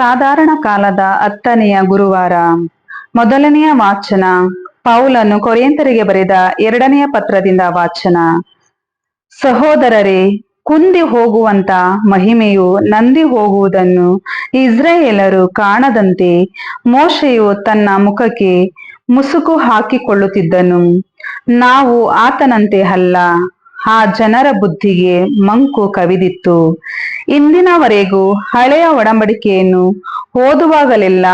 ಸಾಧಾರಣ ಕಾಲದ ಹತ್ತನೆಯ ಗುರುವಾರ. ಮೊದಲನೆಯ ವಾಚನ. ಪೌಲನ್ನು ಕೊರಿಯಂತರಿಗೆ ಬರೆದ ಎರಡನೆಯ ಪತ್ರದಿಂದ ವಾಚನ. ಸಹೋದರರೇ, ಕುಂದಿ ಹೋಗುವಂತ ಮಹಿಮೆಯು ನಂದಿ ಹೋಗುವುದನ್ನು ಇಸ್ರಾಯೇಲರು ಕಾಣದಂತೆ ಮೋಶೆಯು ತನ್ನ ಮುಖಕ್ಕೆ ಮುಸುಕು ಹಾಕಿಕೊಳ್ಳುತ್ತಿದ್ದನು. ನಾವು ಆತನಂತೆ ಅಲ್ಲ. ಆ ಜನರ ಬುದ್ಧಿಗೆ ಮಂಕು ಕವಿದಿತ್ತು. ಇಂದಿನವರೆಗೂ ಹಳೆಯ ಒಡಂಬಡಿಕೆಯನ್ನು ಓದುವಾಗಲೆಲ್ಲ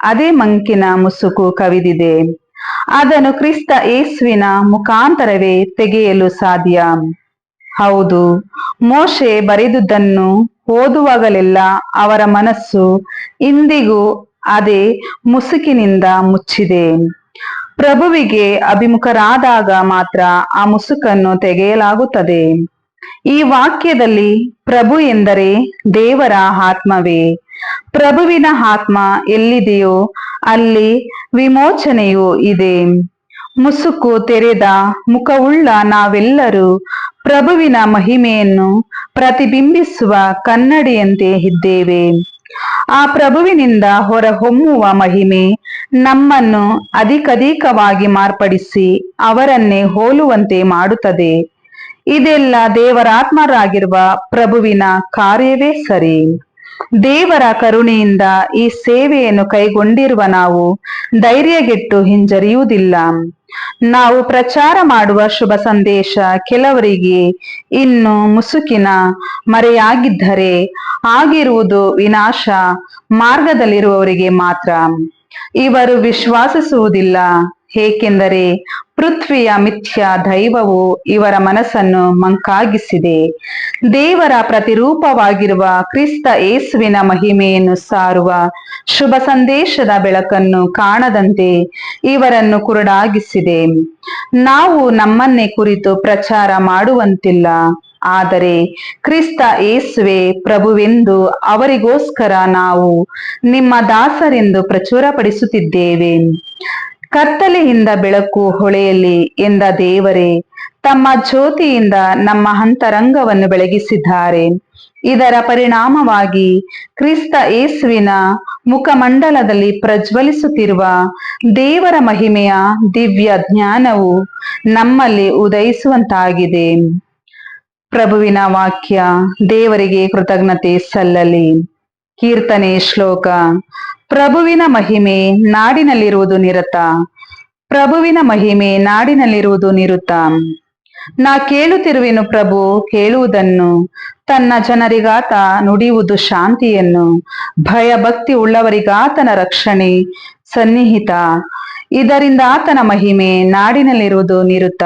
ಅದೇ ಮಂಕಿನ ಮುಸುಕು ಕವಿದಿದೆ. ಅದನ್ನು ಕ್ರಿಸ್ತ ಏಸುವಿನ ಮುಖಾಂತರವೇ ತೆಗೆಯಲು ಸಾಧ್ಯ. ಹೌದು, ಮೋಶೆ ಬರೆದುದನ್ನು ಓದುವಾಗಲೆಲ್ಲ ಅವರ ಮನಸ್ಸು ಇಂದಿಗೂ ಅದೇ ಮುಸುಕಿನಿಂದ ಮುಚ್ಚಿದೆ. ಪ್ರಭುವಿಗೆ ಅಭಿಮುಖರಾದಾಗ ಮಾತ್ರ ಆ ಮುಸುಕನ್ನು ತೆಗೆಯಲಾಗುತ್ತದೆ. ಈ ವಾಕ್ಯದಲ್ಲಿ ಪ್ರಭು ಎಂದರೆ ದೇವರ ಆತ್ಮವೇ. ಪ್ರಭುವಿನ ಆತ್ಮ ಎಲ್ಲಿದೆಯೋ ಅಲ್ಲಿ ವಿಮೋಚನೆಯೂ ಇದೆ. ಮುಸುಕು ತೆರೆದ ಮುಖವುಳ್ಳ ನಾವೆಲ್ಲರೂ ಪ್ರಭುವಿನ ಮಹಿಮೆಯನ್ನು ಪ್ರತಿಬಿಂಬಿಸುವ ಕನ್ನಡಿಯಂತೆ ಇದ್ದೇವೆ. ಆ ಪ್ರಭುವಿನಿಂದ ಹೊರಹೊಮ್ಮುವ ಮಹಿಮೆ ನಮ್ಮನ್ನು ಅಧಿಕಧಿಕವಾಗಿ ಮಾರ್ಪಡಿಸಿ ಅವರನ್ನೇ ಹೋಲುವಂತೆ ಮಾಡುತ್ತದೆ. ಇದೆಲ್ಲ ದೇವರಾತ್ಮರಾಗಿರುವ ಪ್ರಭುವಿನ ಕಾರ್ಯವೇ ಸರಿ. ದೇವರ ಕರುಣೆಯಿಂದ ಈ ಸೇವೆಯನ್ನು ಕೈಗೊಂಡಿರುವ ನಾವು ಧೈರ್ಯಗೆಟ್ಟು ಹಿಂಜರಿಯುವುದಿಲ್ಲ. ನಾವು ಪ್ರಚಾರ ಮಾಡುವ ಶುಭ ಸಂದೇಶ ಕೆಲವರಿಗೆ ಇನ್ನು ಮುಸುಕಿನ ಮರೆಯಾಗಿದ್ದರೆ ಆಗಿರುವುದು ವಿನಾಶ ಮಾರ್ಗದಲ್ಲಿರುವವರಿಗೆ ಮಾತ್ರ. ಇವರು ವಿಶ್ವಾಸಿಸುವುದಿಲ್ಲ. ಏಕೆಂದರೆ ಪೃಥ್ವಿಯ ಮಿಥ್ಯ ದೈವವು ಇವರ ಮನಸ್ಸನ್ನು ಮಂಕಾಗಿಸಿದೆ. ದೇವರ ಪ್ರತಿರೂಪವಾಗಿರುವ ಕ್ರಿಸ್ತ ಏಸುವಿನ ಮಹಿಮೆಯನ್ನು ಸಾರುವ ಶುಭ ಸಂದೇಶದ ಬೆಳಕನ್ನು ಕಾಣದಂತೆ ಇವರನ್ನು ಕುರುಡಾಗಿಸಿದೆ. ನಾವು ನಮ್ಮನ್ನೇ ಕುರಿತು ಪ್ರಚಾರ ಮಾಡುವಂತಿಲ್ಲ. ಆದರೆ ಕ್ರಿಸ್ತ ಏಸುವೆ ಪ್ರಭುವೆಂದು ಅವರಿಗೋಸ್ಕರ ನಾವು ನಿಮ್ಮ ದಾಸರೆಂದು ಪ್ರಚುರಪಡಿಸುತ್ತಿದ್ದೇವೆ. ಕತ್ತಲೆಯಿಂದ ಬೆಳಕು ಹೊಳೆಯಲಿ ಎಂದ ದೇವರೇ, ತಮ್ಮ ಜ್ಯೋತಿಯಿಂದ ನಮ್ಮ ಅಂತರಂಗವನ್ನು ಬೆಳಗಿಸಿದ್ದಾರೆ. ಇದರ ಪರಿಣಾಮವಾಗಿ ಕ್ರಿಸ್ತ ಏಸುವಿನ ಮುಖಮಂಡಲದಲ್ಲಿ ಪ್ರಜ್ವಲಿಸುತ್ತಿರುವ ದೇವರ ಮಹಿಮೆಯ ದಿವ್ಯ ಜ್ಞಾನವು ನಮ್ಮಲ್ಲಿ ಉದಯಿಸುವಂತಾಗಿದೆ. ಪ್ರಭುವಿನ ವಾಕ್ಯ ದೇವರಿಗೆ ಕೃತಜ್ಞತೆ ಸಲ್ಲಲಿ. ಕೀರ್ತನೆ ಶ್ಲೋಕ. ಪ್ರಭುವಿನ ಮಹಿಮೆ ನಾಡಿನಲ್ಲಿರುವುದು ನಿರತ. ಪ್ರಭುವಿನ ಮಹಿಮೆ ನಾಡಿನಲ್ಲಿರುವುದು ನಿರುತ. ನಾ ಕೇಳುತ್ತಿರುವೆನು ಪ್ರಭು, ಕೇಳುವುದನ್ನು. ತನ್ನ ಜನರಿಗಾತ ನುಡಿಯುವುದು ಶಾಂತಿಯನ್ನು. ಭಯ ಭಕ್ತಿ ಉಳ್ಳವರಿಗಾತನ ರಕ್ಷಣೆ, ಸನ್ನಿಹಿತ. ಇದರಿಂದ ಆತನ ಮಹಿಮೆ ನಾಡಿನಲ್ಲಿರುವುದು ನಿರುತ.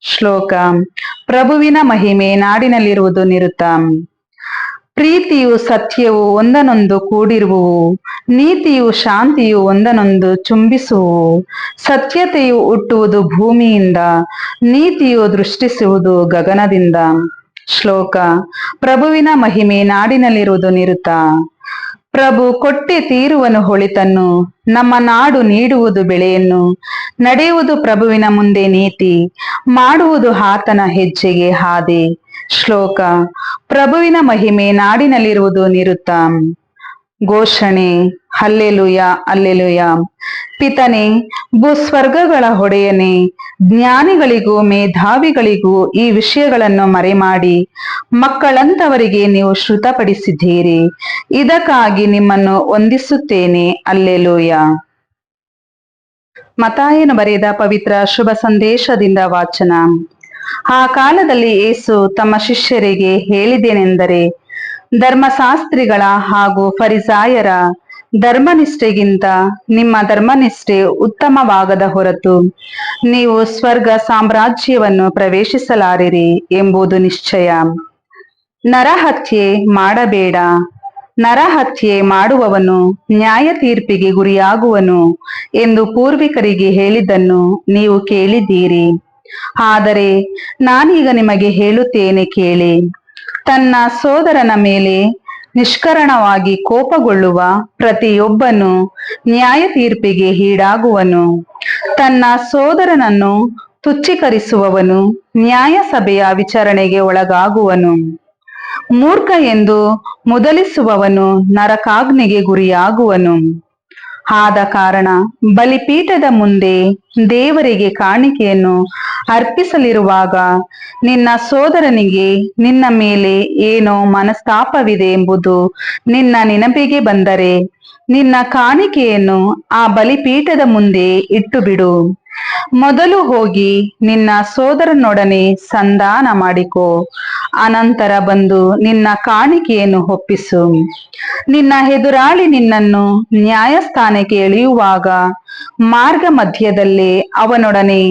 ಶ್ಲೋಕ. ಪ್ರಭುವಿನ ಮಹಿಮೆ ನಾಡಿನಲ್ಲಿರುವುದು ನಿರುತ. ಪ್ರೀತಿಯು ಸತ್ಯವು ಒಂದನೊಂದು ಕೂಡಿರುವುವು, ನೀತಿಯು ಶಾಂತಿಯು ಒಂದನೊಂದು ಚುಂಬಿಸುವು ಸತ್ಯತೆಯು ಹುಟ್ಟುವುದು ಭೂಮಿಯಿಂದ, ನೀತಿಯು ದೃಷ್ಟಿಸುವುದು ಗಗನದಿಂದ. ಶ್ಲೋಕ, ಪ್ರಭುವಿನ ಮಹಿಮೆ ನಾಡಿನಲ್ಲಿರುವುದು ನಿರುತ. ಪ್ರಭು ಕೊಟ್ಟೆ ತೀರುವನು ಹೊಳಿತನ್ನು, ನಮ್ಮ ನಾಡು ನೀಡುವುದು ಬೆಳೆಯನ್ನು. ನಡೆಯುವುದು ಪ್ರಭುವಿನ ಮುಂದೆ ನೀತಿ, ಮಾಡುವುದು ಆತನ ಹೆಜ್ಜೆಗೆ ಹಾದೆ. ಶ್ಲೋಕ. ಪ್ರಭುವಿನ ಮಹಿಮೆ ನಾಡಿನಲ್ಲಿರುವುದು ನಿರುತ್ತ ಘೋಷಣೆ, ಹಲ್ಲೆಲುಯ, ಅಲ್ಲೆಲುಯ. ಪಿತನೆ ಭೂಸ್ವರ್ಗಗಳ ಹೊಡೆಯನೆ, ಜ್ಞಾನಿಗಳಿಗೂ ಮೇಧಾವಿಗಳಿಗೂ ಈ ವಿಷಯಗಳನ್ನು ಮರೆಮಾಡಿ, ಮಕ್ಕಳಂತವರಿಗೆ ನೀವು ಶ್ರುತಪಡಿಸಿದ್ದೀರಿ. ಇದಕ್ಕಾಗಿ ನಿಮ್ಮನ್ನು ವಂದಿಸುತ್ತೇನೆ, ಅಲ್ಲೆಲುಯ. ಮತಾಯನ ಬರೆದ ಪವಿತ್ರ ಶುಭ ಸಂದೇಶದಿಂದ ವಾಚನ. ಆ ಕಾಲದಲ್ಲಿ ಏಸು ತಮ್ಮ ಶಿಷ್ಯರಿಗೆ ಹೇಳಿದೇನೆಂದರೆ ಧರ್ಮಶಾಸ್ತ್ರಿಗಳ ಹಾಗೂ ಫರಿಸಾಯರ ಧರ್ಮನಿಷ್ಠೆಗಿಂತ ನಿಮ್ಮ ಧರ್ಮನಿಷ್ಠೆ ಉತ್ತಮವಾಗದ ಹೊರತು ನೀವು ಸ್ವರ್ಗ ಸಾಮ್ರಾಜ್ಯವನ್ನು ಪ್ರವೇಶಿಸಲಾರಿರಿ ಎಂಬುದು ನಿಶ್ಚಯ. ನರಹತ್ಯೆ ಮಾಡಬೇಡ. ನರಹತ್ಯೆ ಮಾಡುವವನು ನ್ಯಾಯ ತೀರ್ಪಿಗೆ ಗುರಿಯಾಗುವನು ಎಂದು ಪೂರ್ವಿಕರಿಗೆ ಹೇಳಿದ್ದನ್ನು ನೀವು ಕೇಳಿದ್ದೀರಿ. ಆದರೆ ನಾನೀಗ ನಿಮಗೆ ಹೇಳುತ್ತೇನೆ ಕೇಳಿ. ತನ್ನ ಸೋದರನ ಮೇಲೆ ನಿಷ್ಕರಣವಾಗಿ ಕೋಪಗೊಳ್ಳುವ ಪ್ರತಿಯೊಬ್ಬನು ನ್ಯಾಯ ತೀರ್ಪಿಗೆ ಈಡಾಗುವನು. ತನ್ನ ಸೋದರನನ್ನು ತುಚ್ಛೀಕರಿಸುವವನು ನ್ಯಾಯಸಭೆಯ ವಿಚಾರಣೆಗೆ ಒಳಗಾಗುವನು. ಮೂರ್ಖ ಎಂದು ಮುದಲಿಸುವವನು ನರಕಾಗ್ನಿಗೆ ಗುರಿಯಾಗುವನು. ಆದ ಕಾರಣ ಬಲಿಪೀಠದ ಮುಂದೆ ದೇವರಿಗೆ ಕಾಣಿಕೆಯನ್ನು ಅರ್ಪಿಸಲಿರುವಾಗ ನಿನ್ನ ಸೋದರನಿಗೆ ನಿನ್ನ ಮೇಲೆ ಏನೋ ಮನಸ್ತಾಪವಿದೆ ಎಂಬುದು ನಿನ್ನ ನೆನಪಿಗೆ ಬಂದರೆ ನಿನ್ನ ಕಾಣಿಕೆಯನ್ನು ಆ ಬಲಿಪೀಠದ ಮುಂದೆ ಇಟ್ಟು ಬಿಡು. ಮೊದಲು ಹೋಗಿ ನಿನ್ನ ಸೋದರನೊಡನೆ ಸಂಧಾನ ಮಾಡಿಕೋ. ಅನಂತರ ಬಂದು ನಿನ್ನ ಕಾಣಿಕೆಯನ್ನು ಒಪ್ಪಿಸು. ನಿನ್ನ ಎದುರಾಳಿ ನಿನ್ನನ್ನು ನ್ಯಾಯಸ್ಥಾನಕ್ಕೆ ಎಳೆಯುವಾಗ ಮಾರ್ಗ ಮಧ್ಯದಲ್ಲೇ ಅವನೊಡನೆ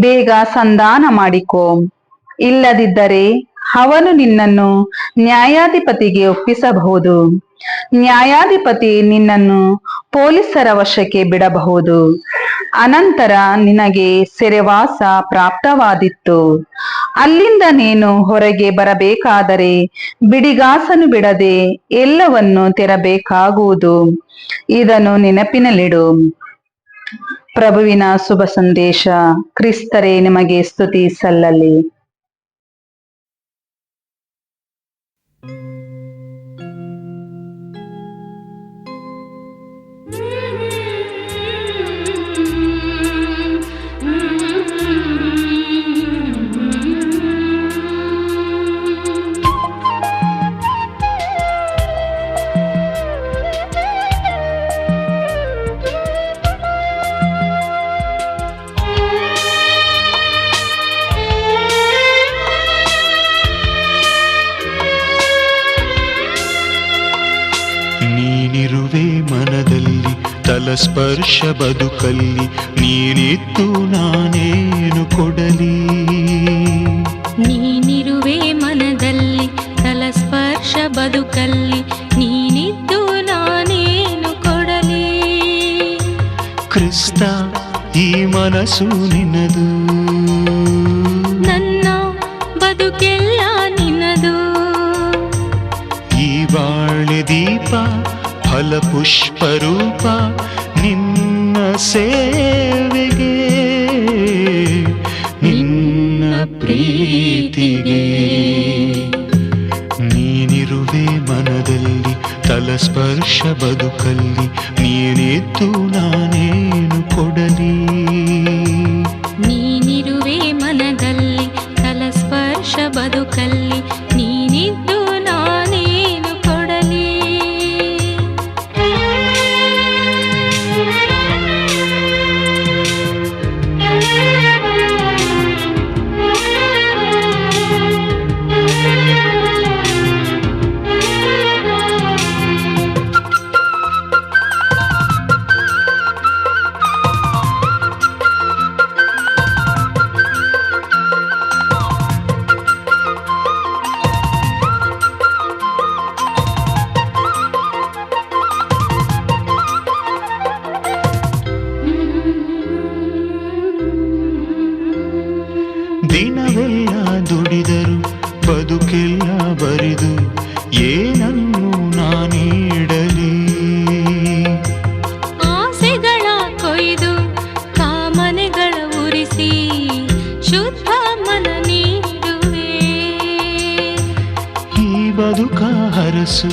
ಬೇಗ ಸಂಧಾನ ಮಾಡಿಕೋ. ಇಲ್ಲದಿದ್ದರೆ ಅವನು ನಿನ್ನನ್ನು ನ್ಯಾಯಾಧಿಪತಿಗೆ ಒಪ್ಪಿಸಬಹುದು. ನ್ಯಾಯಾಧಿಪತಿ ನಿನ್ನನ್ನು ಪೊಲೀಸರ ವಶಕ್ಕೆ ಬಿಡಬಹುದು. ಅನಂತರ ನಿನಗೆ ಸೆರೆವಾಸ ಪ್ರಾಪ್ತವಾದಿತ್ತು ಅಲ್ಲಿಂದ ನೀನು ಹೊರಗೆ ಬರಬೇಕಾದರೆ ಬಿಡಿಗಾಸನು ಬಿಡದೆ ಎಲ್ಲವನ್ನು ತೆರಬೇಕಾಗುವುದು. ಇದನ್ನು ನೆನಪಿನಲ್ಲಿಡು. ಪ್ರಭುವಿನ ಶುಭ ಸಂದೇಶ, ಕ್ರಿಸ್ತರೇ, ನಿಮಗೆ ಸ್ತುತಿ ಸಲ್ಲಲಿ. ತಲಸ್ಪರ್ಶ ಬದುಕಲ್ಲಿ ನೀನಿತ್ತು ನಾನೇನು ಕೊಡಲಿ ನೀನಿರುವೆ ಮನದಲ್ಲಿ ತಲಸ್ಪರ್ಶ ಬದುಕಲ್ಲಿ ನೀನಿದ್ದು ನಾನೇನು ಕೊಡಲಿ ಕ್ರಿಸ್ತ ಈ ಮನಸ್ಸು ನಿನ್ನದು ನನ್ನ ಬದುಕೆಲ್ಲ ನಿನ್ನದು ಈ ಬಾಳೆ ದೀಪ ಫಲಪುಷ್ಪ ರೂಪ ನಿನ್ನ ಸೇವೆಗೆ ನಿನ್ನ ಪ್ರೀತಿಗೆ. ನೀನಿರುವೆ ಮನದಲ್ಲಿ ತಲಸ್ಪರ್ಶ ಬದುಕಲ್ಲಿ ನೀನಿದ್ದು ನಾನೇನು ಕೊಡಲಿ? ದಿನವೆಲ್ಲ ದುಡಿದರು ಬದುಕೆಲ್ಲ ಬರಿದು ಏನನ್ನು ನಾನೀಡಲಿ? ಆಸೆಗಳ ಕೊಯ್ದು ಕಾಮನೆಗಳ ಉರಿಸಿ ಶುದ್ಧ ಮನ ನೀಡುವೆ. ಈ ಬದುಕ ಹರಸು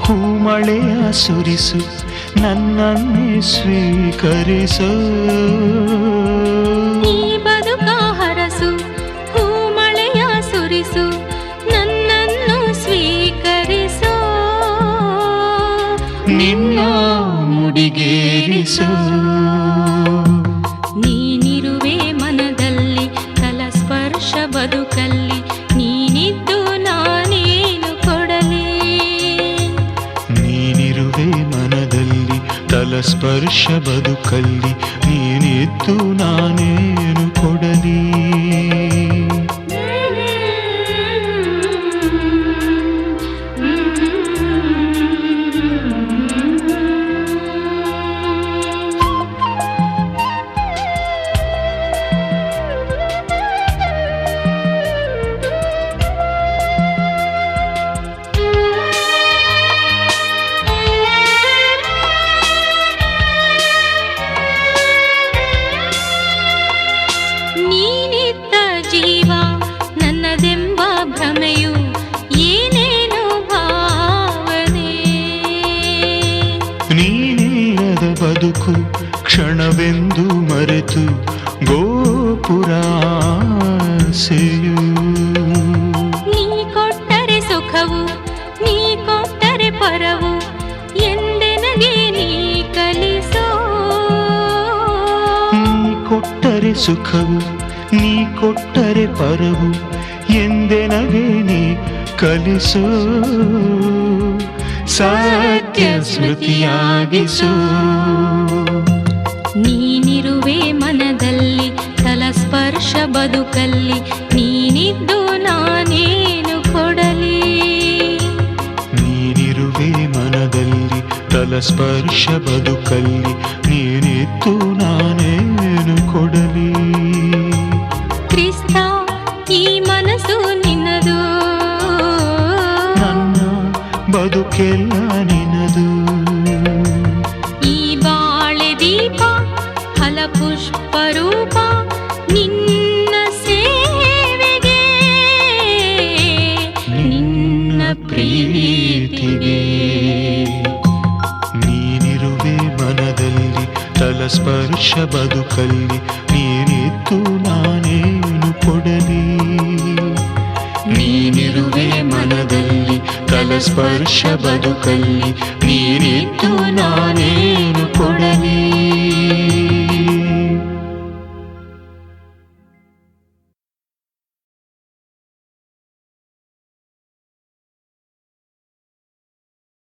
ಹೂಮಳೆಯ ಸುರಿಸು ನನ್ನನ್ನೇ ಸ್ವೀಕರಿಸು. ಮುಡಿಗೇರಿಸು ನೀನಿರುವೆ ಮನದಲ್ಲಿ ತಲಸ್ಪರ್ಶ ಬದುಕಲ್ಲಿ. ನೀನಿದ್ದು ನಾನೇನು ಕೊಡಲಿ? ನೀನಿರುವೆ ಮನದಲ್ಲಿ ತಲಸ್ಪರ್ಶ ಬದುಕಲ್ಲಿ. ನೀನಿದ್ದು ನಾನೇನು ಜೀವ ನನ್ನದೆಂಬ ಭ್ರಮೆಯು ಏನೇನು ಭಾವನೆ? ನೀನಿಲ್ಲದ ಬದುಕು ಕ್ಷಣವೆಂದು ಮರೆತು ಗೋಪುರಾಸೆಯು. ನೀ ಕೊಟ್ಟರೆ ಸುಖವು ನೀ ಕೊಟ್ಟರೆ ಪರವು ಎಂದೆನಗೆ ನೀ ಕಲಿಸೋ. ನೀ ಕೊಟ್ಟರೆ ಸುಖವು ನೀ ಕೊಟ್ಟರೆ ಪರವು ಎಂದೆನಗೆ ನೀ ಕಲಿಸು. ಸತ್ಯ ಸ್ಮೃತಿಯಾಗಿಸು. ನೀನಿರುವೆ ಮನದಲ್ಲಿ ತಲಸ್ಪರ್ಶ ಬದುಕಲ್ಲಿ ನೀನಿದ್ದು ನಾನೇನು ಕೊಡಲಿ? ನೀನಿರುವೆ ಮನದಲ್ಲಿ ತಲಸ್ಪರ್ಶ ಬದುಕಲ್ಲಿ ನೀನಿದ್ದು ನಾನೇನು ಕೊಡಲಿ ಬದುಕೆಲ್ಲ ನಿನದು. ಈ ಬಾಳೆ ದೀಪ ಫಲಪುಷ್ಪ ರೂಪ ನಿನ್ನ ಸೇವೆಗೆ ನಿನ್ನ ಪ್ರೀತಿಗೆ. ನೀನಿರುವೆ ಮನದಲ್ಲಿ ತಲಸ್ಪರ್ಶ ಬದುಕಲ್ಲಿ ತಲಸ್ಪರ್ಶ ಬದುಕಲ್ಲಿ ನೀನಿತ್ತು ನಾನೇನು ಕೊಡಲಿ